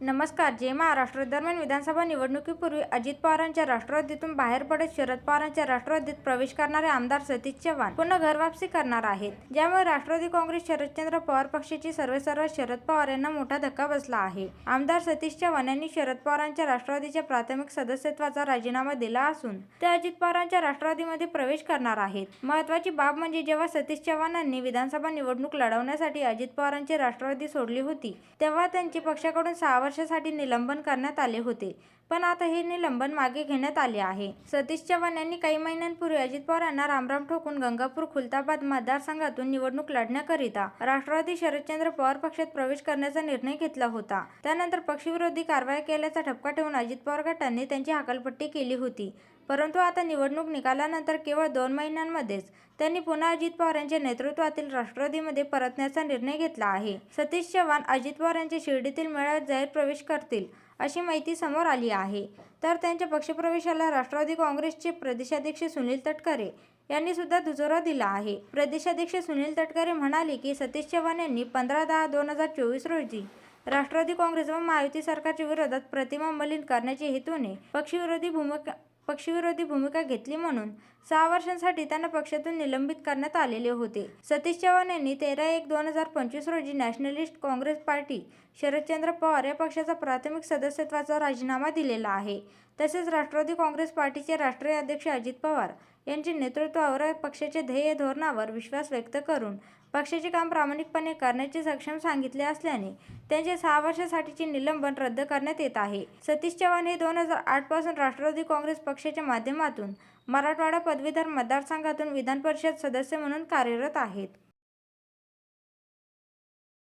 नमस्कार जय महाराष्ट्र. दरम्यान विधानसभा निवडणुकीपूर्वी अजित पवारांच्या राष्ट्रवादीतून बाहेर पडत शरद पवारांच्या राष्ट्रवादीत प्रवेश करणारे आमदार सतीश चव्हाण पुन्हा घरवापसी करणार आहेत. ज्यामुळे राष्ट्रवादी काँग्रेस शरदचंद्र पवार पक्षाची सर्वेसर्व शरद पवार यांना मोठा धक्का बसला आहे. आमदार सतीश चव्हाण यांनी शरद पवारांच्या राष्ट्रवादीच्या प्राथमिक सदस्यत्वाचा राजीनामा दिला असून ते अजित पवारांच्या राष्ट्रवादीमध्ये प्रवेश करणार आहेत. महत्वाची बाब म्हणजे जेव्हा सतीश चव्हाणांनी विधानसभा निवडणूक लढवण्यासाठी अजित पवारांची राष्ट्रवादी सोडली होती तेव्हा त्यांची पक्षाकडून सहा वर्षासाठी निलंबन करण्यात आले होते. पण आता हे निलंबन मागे घेण्यात आले आहे. सतीश चव्हाण यांनी काही महिन्यांपूर्वी अजित पवार यांना रामराम ठोकून गंगापूर खुलताबाद मतदारसंघातून निवडणूक लढण्याकरिता राष्ट्रवादी शरदचंद्र पवार पक्षात प्रवेश करण्याचा निर्णय घेतला होता. त्यानंतर पक्षविरोधी कारवाई केल्याचा ठपका ठेवून अजित पवार गटांनी त्यांची हकालपट्टी केली होती. परंतु आता निवडणूक निकालानंतर केवळ दोन महिन्यांमध्येच त्यांनी पुन्हा अजित पवार यांच्या नेतृत्वातील राष्ट्रवादीमध्ये परतण्याचा निर्णय घेतला आहे. सतीश चव्हाण अजित पवार यांच्या शिर्डीतील मेळ्यात जाहीर प्रवेश करतील अशी माहिती समोर आली आहे. तर त्यांच्या पक्षप्रवेशाला राष्ट्रवादी काँग्रेसचे प्रदेशाध्यक्ष सुनील तटकरे यांनी सुद्धा दुजोरा दिला आहे. प्रदेशाध्यक्ष सुनील तटकरे म्हणाले की सतीश चव्हाण यांनी पंधरा दहा दोन हजार चोवीस रोजी राष्ट्रवादी काँग्रेस व महायुती सरकारच्या विरोधात प्रतिमा मलिन करण्याच्या हेतूने पक्षविरोधी भूमिका पक्षविरोधी भूमिका घेतली म्हणून सहा वर्षांसाठी त्यांना पक्षातून निलंबित करण्यात आलेले होते. सतीश चव्हाण यांनी तेरा एक दोन हजार पंचवीस रोजी nationalist congress party Sharadchandra Pawar या पक्षाचा प्राथमिक सदस्यत्वाचा राजीनामा दिलेला आहे. तसेच राष्ट्रवादी काँग्रेस पार्टीचे राष्ट्रीय अध्यक्ष अजित पवार यांच्या नेतृत्वावर पक्षाच्या ध्येय धोरणावर विश्वास व्यक्त करून पक्षाचे काम प्रामाणिकपणे करण्याचे सक्षम सांगितले असल्याने त्यांचे सहा वर्षासाठीचे निलंबन रद्द करण्यात येत आहे. सतीश चव्हाण हे दोन हजार आठपासून राष्ट्रवादी काँग्रेस पक्षाच्या माध्यमातून मराठवाडा पदवीधर मतदारसंघातून विधान परिषद सदस्य म्हणून कार्यरत आहेत.